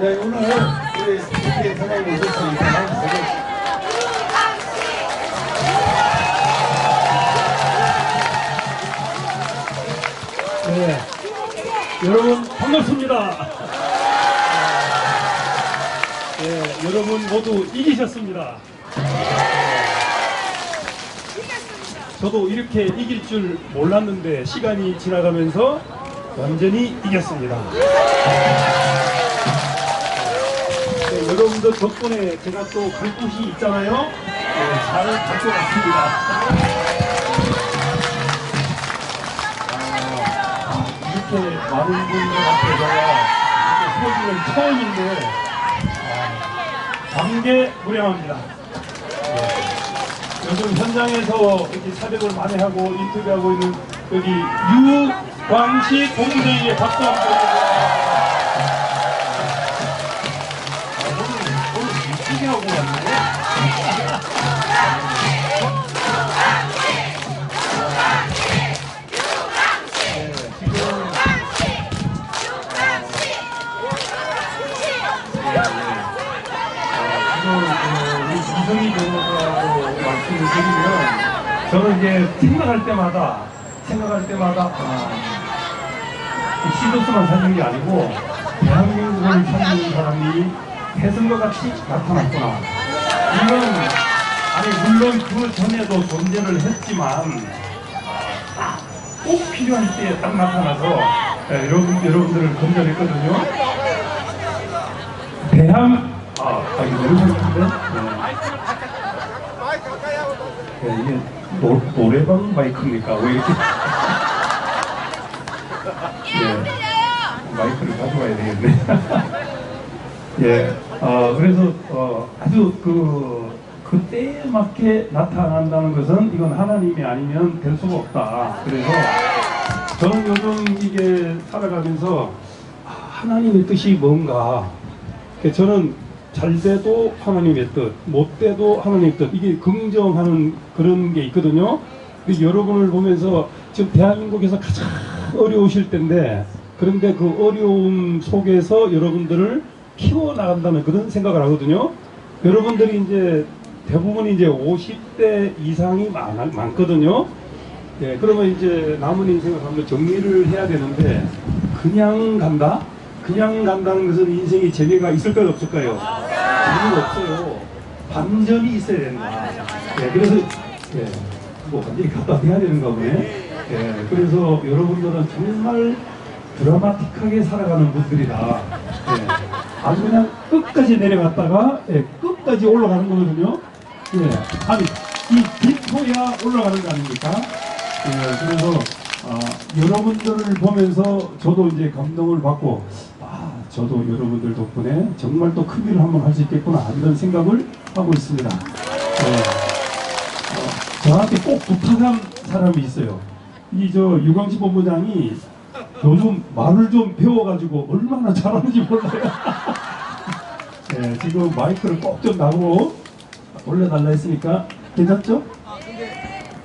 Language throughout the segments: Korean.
네, 오늘 우리 이렇게 사장님 오셨으니까 네. 여러분 반갑습니다. 네, 여러분 모두 이기셨습니다. 저도 이렇게 이길 줄 몰랐는데 시간이 지나가면서 완전히 이겼습니다. 네, 여러분들 덕분에 제가 또 갈 곳이 있잖아요. 네, 잘갈 것 같습니다. 이렇게 많은 분들 앞에 제가 이렇게 서기는 처음인데 아, 감개무량합니다. 네. 요즘 현장에서 이렇게 촬영을 많이 하고 인터뷰하고 있는 여기 유광식 공무장에게 박수 한번 저는 이제 생각할 때마다 생각할 때마다 아, 이 시도스만 찾는 게 아니고 대한민국을 찾는 사람이 태승과 같이 나타났구나. 이건 아니 물론 그 전에도 존재를 했지만 꼭 필요할 때딱 나타나서 예, 여러분 여러분들을 건져냈거든요. 대한 아, 아 이거 너무 좋은데? 네. 네, 이게 노, 노래방 마이크입니까? 왜 이렇게? 예, 마이크를 가져와야 되겠네. 예, 어, 그래서 어, 아주 그 그때에 맞게 나타난다는 것은 이건 하나님이 아니면 될 수가 없다. 그래서 저는 요즘 이게 살아가면서 아, 하나님의 뜻이 뭔가 그 저는 잘 돼도 하나님의 뜻, 못 돼도 하나님의 뜻, 이게 긍정하는 그런 게 있거든요. 여러분을 보면서 지금 대한민국에서 가장 어려우실 텐데, 그런데 그 어려움 속에서 여러분들을 키워나간다는 그런 생각을 하거든요. 여러분들이 이제 대부분 이제 50대 이상이 많, 많거든요. 예, 그러면 이제 남은 인생을 한번 정리를 해야 되는데, 그냥 간다? 그냥 간다는 것은 인생에 재미가 있을까요, 없을까요? 재미가 없어요. 반전이 있어야 된다. 예, 그래서, 예, 뭐, 완전히 대야 되는가 보네. 예, 그래서 여러분들은 정말 드라마틱하게 살아가는 분들이다. 예, 아주 그냥 끝까지 내려갔다가, 예, 끝까지 올라가는 거거든요. 예, 아니, 이 빅토야 올라가는 거 아닙니까? 예, 그래서, 아, 여러분들을 보면서 저도 이제 감동을 받고, 아, 저도 여러분들 덕분에 정말 또 큰 일을 한번 할 수 있겠구나, 이런 생각을 하고 있습니다. 예. 어, 저한테 꼭 부탁한 사람이 있어요. 이 저 유광식 본부장이 요즘 말을 좀 배워가지고 얼마나 잘하는지 몰라요. 예, 지금 마이크를 꼭 좀 나고 올려달라 했으니까 괜찮죠?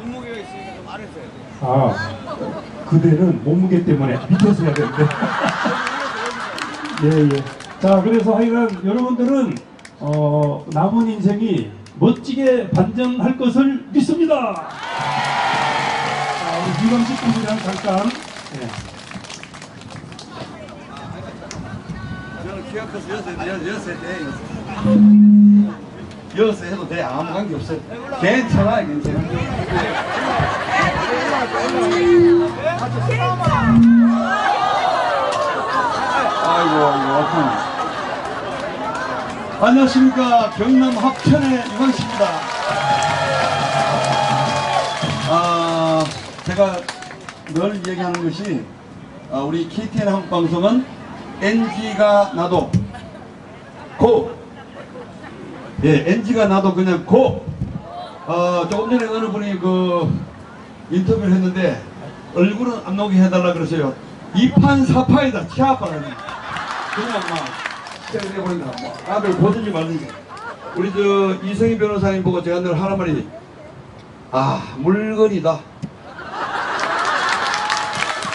몸무게가 있으니까 좀 아래서 해야 돼. 아, 그대는 몸무게 때문에 밑에서 해야 되는데. 예, 예. 자, 그래서 하여간 여러분들은, 어, 남은 인생이 멋지게 반전할 것을 믿습니다. 자, 우리 유광식 분이랑 잠깐, 예. 저는 키가 커서 여섯, 여, 여섯 돼. 여섯 해도 돼. 아무 관계 없어요. 괜찮아, 괜찮아. 아이고, 아이고, 아프네. 안녕하십니까. 경남 합천의 유광식입니다. 아, 제가 늘 얘기하는 것이, 아, 우리 KTN 한국방송은 NG가 나도 고! 예, NG가 나도 그냥 고! 어, 조금 전에 어느 분이 그 인터뷰를 했는데 얼굴은 안 나오게 해달라 그러세요. 이판 사파이다. 치아파는 그냥 막 시작을 해버린다. 뭐 아들 보든지 말든지. 우리 저 이성희 변호사님 보고 제가 늘 하는 말이 아 물건이다.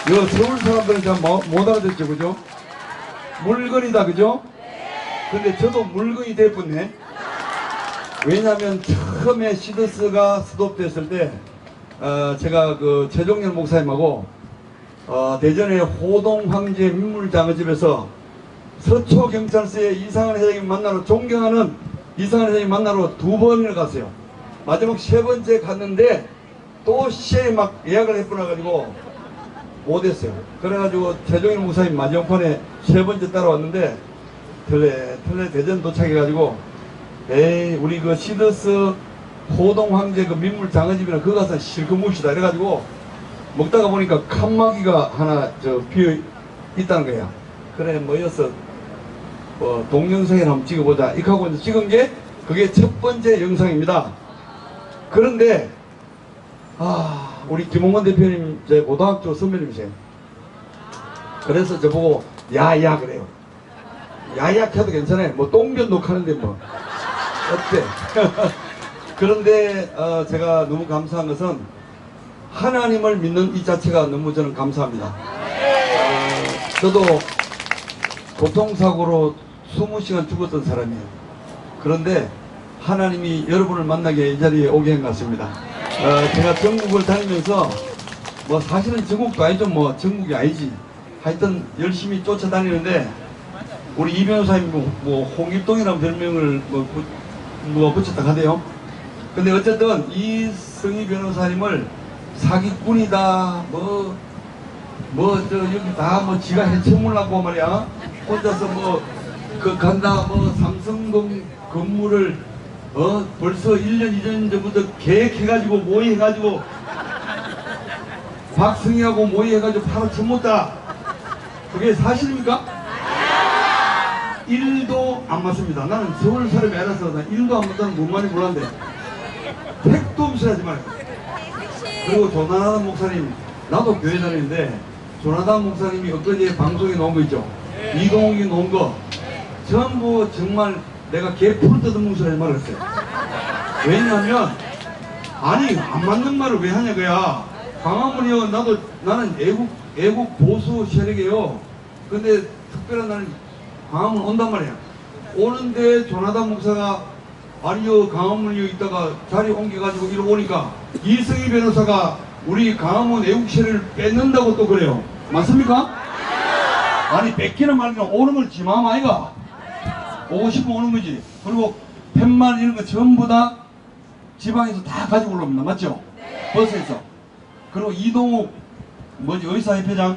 이거 서울 사람들은 잘못 알아듣죠, 그죠? 물건이다, 그죠? 근데 저도 물건이 됐었네. 왜냐하면 처음에 시더스가 스톱됐을 때 어, 제가 그 최종렬 목사님하고 어, 대전의 호동 황제 민물장어집에서 서초 경찰서에 이상한 회장님 만나러 존경하는 이상한 회장님 만나러 두 번을 갔어요. 마지막 세 번째 갔는데 또 시에 막 예약을 해보나 가지고 못했어요. 그래가지고 최종일 목사님 마지막판에 세 번째 따라왔는데 털레 털레 대전 도착해가지고 에이 우리 그 시더스 호동 황제 그 민물 장어집이나 그거 가서 실컷 묵시다 이래가지고 먹다가 보니까 칸막이가 하나 저 비어 있다는 거야. 그래 모여서 어, 동영상에 한번 찍어보자. 이렇게 하고 이제 찍은 게 그게 첫 번째 영상입니다. 그런데 아 우리 김홍건 대표님 제 고등학교 선배님이세요. 그래서 저보고 야야 그래요. 야야 해도 괜찮아요. 뭐 똥견 녹하는데 뭐 어때? 그런데 어, 제가 너무 감사한 것은 하나님을 믿는 이 자체가 너무 저는 감사합니다. 어, 저도 교통사고로 20시간 죽었던 사람이에요. 그런데 하나님이 여러분을 만나게 이 자리에 오게 한 것 같습니다. 어, 제가 전국을 다니면서 뭐 사실은 전국도 아니죠. 뭐 전국이 아니지. 하여튼 열심히 쫓아다니는데 우리 이 변호사님 뭐, 뭐 홍길동이라는 별명을 뭐, 부, 뭐 붙였다 하대요. 근데 어쨌든 이승희 변호사님을 사기꾼이다 뭐 뭐 저 여기 다 뭐 지가 해쳐물라고 말이야 혼자서 뭐 그 간다 뭐 삼성동 건물을 어 벌써 1년 2년 전부터 계획해가지고 모의해가지고 박승희하고 모의해가지고 처먹다. 그게 사실입니까? 1도 안 맞습니다. 나는 서울 사람이 아니라서 나 1도 안 맞다는 뭔 말인지 몰랐는데. 택도 없이 하지 말고. 그리고 조나단 목사님 나도 교회 다니는데 조나단 목사님이 엊그제 방송에 나온 거 있죠? 이동욱이 나온 거 전부 정말 내가 개풀 뜯은 소리 하지 말았어요. 왜냐하면 아니 안 맞는 말을 왜 하냐 그야. 강화문이요 나도 나는 애국 애국 보수 세력이에요. 근데 특별한 나는 강화문 온단 말이야. 오는데 조나단 목사가 아니요 강화문이요 있다가 자리 옮겨가지고 이리 오니까 이승희 변호사가 우리 강화문 애국세를 뺏는다고 또 그래요. 맞습니까? 아니 뺏기는 말이면 오는 걸 지마음 아이가 오고 싶으면 오는 거지. 그리고 팻말 이런 거 전부 다 지방에서 다 가지고 올라옵니다. 맞죠? 버스에서. 그리고 이동욱 뭐지 의사협회장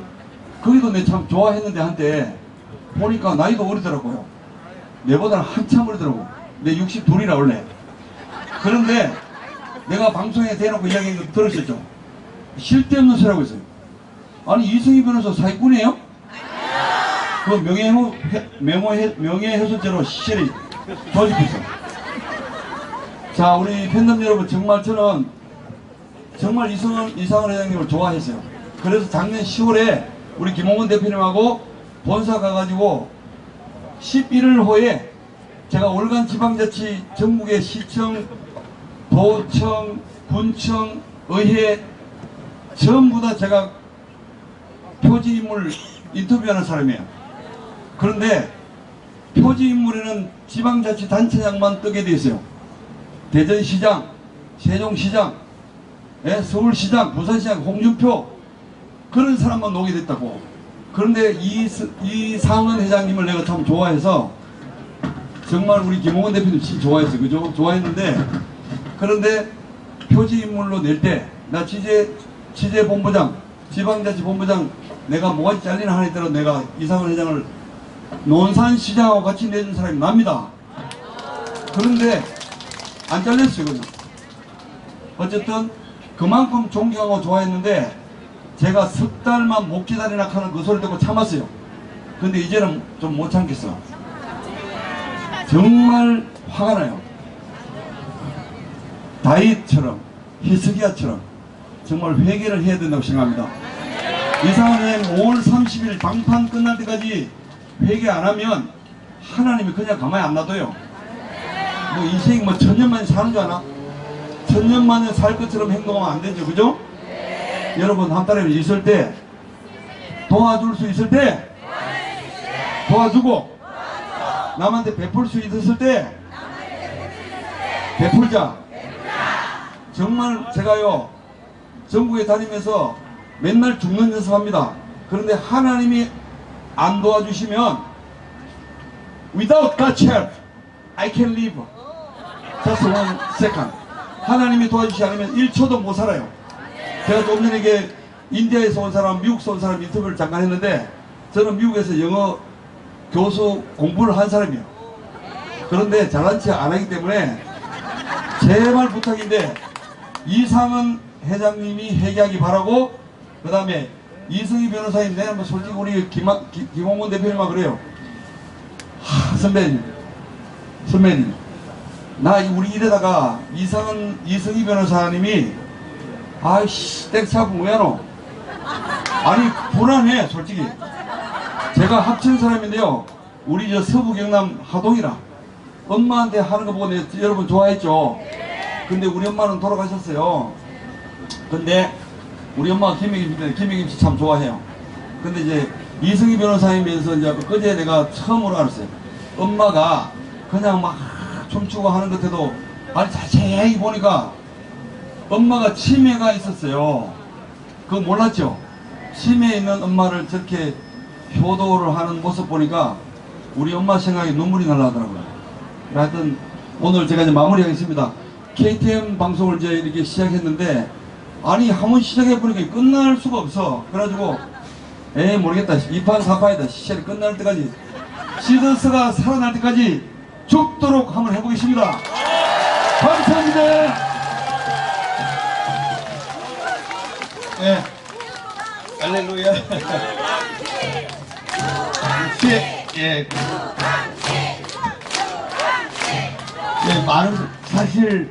거기도 내 참 좋아했는데 한때 보니까 나이도 어리더라고요. 내보다는 한참 어리더라고. 내 62이라 원래. 그런데 내가 방송에 대놓고 이야기한 거 들으셨죠? 실데없는 소리하고 있어요. 아니 이승희 변호사 사기꾼이에요? 그 명예훼, 명예, 명예훼손죄로 조직고 있어 자 우리 팬덤 여러분 정말 저는 정말 이승원, 이상원 회장님을 좋아했어요 그래서 작년 10월에 우리 김홍근 대표님하고 본사 가가지고 11월 후에 제가 월간 지방자치 전국의 시청, 도청, 군청, 의회 전부 다 제가 표지인물 인터뷰하는 사람이에요. 그런데 표지인물에는 지방자치단체장만 뜨게 돼 있어요. 대전시장, 세종시장, 예, 서울시장, 부산시장, 홍준표 그런 사람만 오게 됐다고. 그런데 이, 이 상은 회장님을 내가 참 좋아해서 정말 우리 김홍원 대표님 진짜 좋아했어요. 그죠? 좋아했는데 그런데 표지 인물로 낼 때 나 취재 취재 본부장 지방자치 본부장 내가 뭐가 잘리나 하나 있더라도 내가 이상원 회장을 논산시장하고 같이 내준 사람이 납니다. 그런데 안 잘렸어요. 그냥. 어쨌든 그만큼 존경하고 좋아했는데 제가 석 달만 못 기다리나 하는 그 소리 듣고 참았어요. 근데 이제는 좀 못 참겠어. 정말 화가 나요. 다윗처럼 히스기야처럼 정말 회개를 해야 된다고 생각합니다. 이상은 5월 30일 방판 끝날 때까지 회개 안 하면 하나님이 그냥 가만히 안 놔둬요. 뭐 인생이 뭐 천년만에 사는 줄 아나? 천년만에 살 것처럼 행동하면 안 되죠. 그죠? 여러분 한 달에 있을 때 도와줄 수 있을 때 도와주고 남한테 베풀 수 있었을 때 베풀자. 정말 제가요 전국에 다니면서 맨날 죽는 연습합니다. 그런데 하나님이 안 도와주시면 without God's help I can live just one second. 하나님이 도와주시지 않으면 1초도 못 살아요. 제가 좀 전에 이게 인디아에서 온 사람, 미국에서 온 사람 인터뷰를 잠깐 했는데 저는 미국에서 영어 교수 공부를 한 사람이에요. 그런데 잘난 체 안 하기 때문에 제발 부탁인데 이상은 회장님이 회개하기 바라고 그 다음에 이승희 변호사님 내가 뭐 솔직히 우리 김하, 기, 김홍곤 대표님만 그래요. 하, 선배님 선배님. 나 이- 우리 이래다가 이상은 이승희 변호사님이 아이씨 땡차고 뭐야노 아니 불안해 솔직히. 제가 합친 사람인데요. 우리 저 서부 경남 하동이라 엄마한테 하는 거 보고 내, 여러분 좋아했죠? 근데 우리 엄마는 돌아가셨어요. 근데 우리 엄마가 김혜김 씨참 좋아해요 근데 이제 이승희 변호사님에서 이제 그제 내가 처음으로 알았어요 엄마가 그냥 막 춤추고 하는 것 해도 아니 자세히 보니까 엄마가 치매가 있었어요. 그거 몰랐죠? 치매에 있는 엄마를 저렇게 효도를 하는 모습 보니까 우리 엄마 생각에 눈물이 날라더라고요. 하여튼 오늘 제가 이제 마무리하겠습니다. KTM 방송을 이제 이렇게 시작했는데 아니 한 번 시작해보니까 끝날 수가 없어. 그래가지고 에이 모르겠다. 2판 4판이다. 시절이 끝날 때까지 시더스가 살아날 때까지 죽도록 한번 해보겠습니다. 감사합니다. 예. 할렐루야. 예, 예. 예, 많은 사실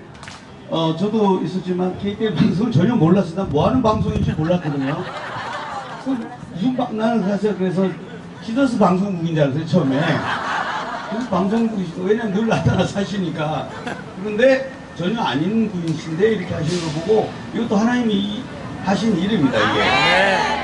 어 저도 있었지만 KTL 방송을 전혀 몰랐어요. 난 뭐 하는 방송인지 몰랐거든요. 그 무슨 방 나는 사실 그래서 시더스 방송국인 줄 알았어요 처음에. 그래서 방송국이시고 왜냐면 늘 나타나 사시니까. 그런데 전혀 아닌 분이신데 이렇게 하시는 거 보고 이것도 하나님이 하신 일입니다 이게.